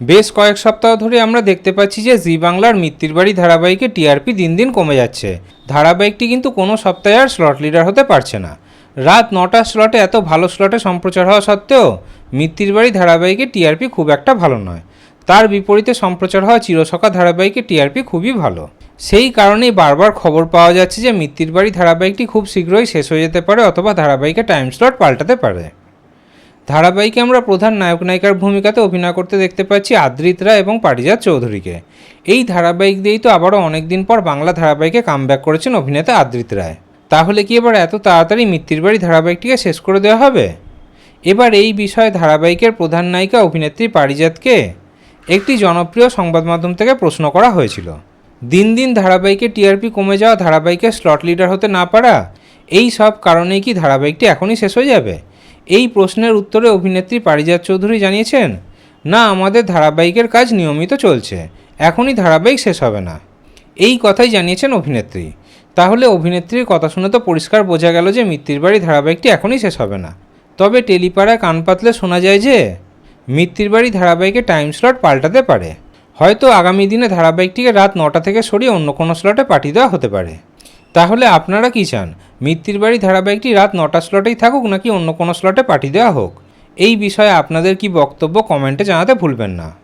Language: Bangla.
বেশ কয়েক সপ্তাহ ধরে আমরা দেখতে পাচ্ছি যে জি বাংলার মিত্তির বাড়ি ধারাবাহিকে টিআরপি দিন দিন কমে যাচ্ছে। ধারাবাহিকটি কিন্তু কোনো সপ্তাহে আর স্লট লিডার হতে পারছে না। রাত নটার স্লটে এত ভালো স্লটে সম্প্রচার হওয়া সত্ত্বেও মিত্তির বাড়ি ধারাবাহিকে টিআরপি খুব একটা ভালো নয়। তার বিপরীতে সম্প্রচার হওয়া চিরসখা ধারাবাহিকে টিআরপি খুবই ভালো। সেই কারণেই বারবার খবর পাওয়া যাচ্ছে যে মিত্তির বাড়ি ধারাবাহিকটি খুব শীঘ্রই শেষ হয়ে যেতে পারে অথবা ধারাবাহিকে টাইম স্লট পাল্টাতে পারে। ধারাবাহিকে আমরা প্রধান নায়ক নায়িকার ভূমিকাতে অভিনয় করতে দেখতে পাচ্ছি আদ্রিত রায় এবং পারিজাত চৌধুরীকে। এই ধারাবাহিক দিয়েই তো আবারও অনেকদিন পর বাংলা ধারাবাহিকে কামব্যাক করেছেন অভিনেতা আদ্রিত রায়। তাহলে কি এবার এত তাড়াতাড়ি মিত্তির বাড়ি ধারাবাহিকটিকে শেষ করে দেওয়া হবে? এবার এই বিষয়ে ধারাবাহিকের প্রধান নায়িকা অভিনেত্রী পারিজাতকে একটি জনপ্রিয় সংবাদ মাধ্যম থেকে প্রশ্ন করা হয়েছিল। দিন দিন ধারাবাহিকে টিআরপি কমে যাওয়া ধারাবাহিকের স্লট লিডার হতে না পারা, এই সব কারণেই কি ধারাবাহিকটি এখনই শেষ হয়ে যাবে? এই প্রশ্নের উত্তরে অভিনেত্রী পারিজাত চৌধুরী জানিয়েছেন, না, আমাদের ধারাবাহিকের কাজ নিয়মিত চলছে, এখনই ধারাবাহিক শেষ হবে না। এই কথাই জানিয়েছেন অভিনেত্রী। তাহলে অভিনেত্রীর কথা শুনে তো পরিষ্কার বোঝা গেল যে মিত্তির বাড়ি ধারাবাহিকটি এখনই শেষ হবে না। তবে টেলিপাড়ায় কান পাতলে শোনা যায় যে, মিত্তির বাড়ি ধারাবাহিকে টাইম স্লট পাল্টাতে পারে। হয়তো আগামী দিনে ধারাবাহিকটিকে রাত নটা থেকে সরিয়ে অন্য কোনো স্লটে পাঠিয়ে দেওয়া হতে পারে। তাহলে আপনারা কি চান? মিত্তির বাড়ি ধারাবাহিকটি রাত নটা স্লটেই থাকুক নাকি অন্য কোনো স্লটে পাঠিয়ে দেওয়া হোক? এই বিষয়ে আপনাদের কি বক্তব্য কমেন্টে জানাতে ভুলবেন না।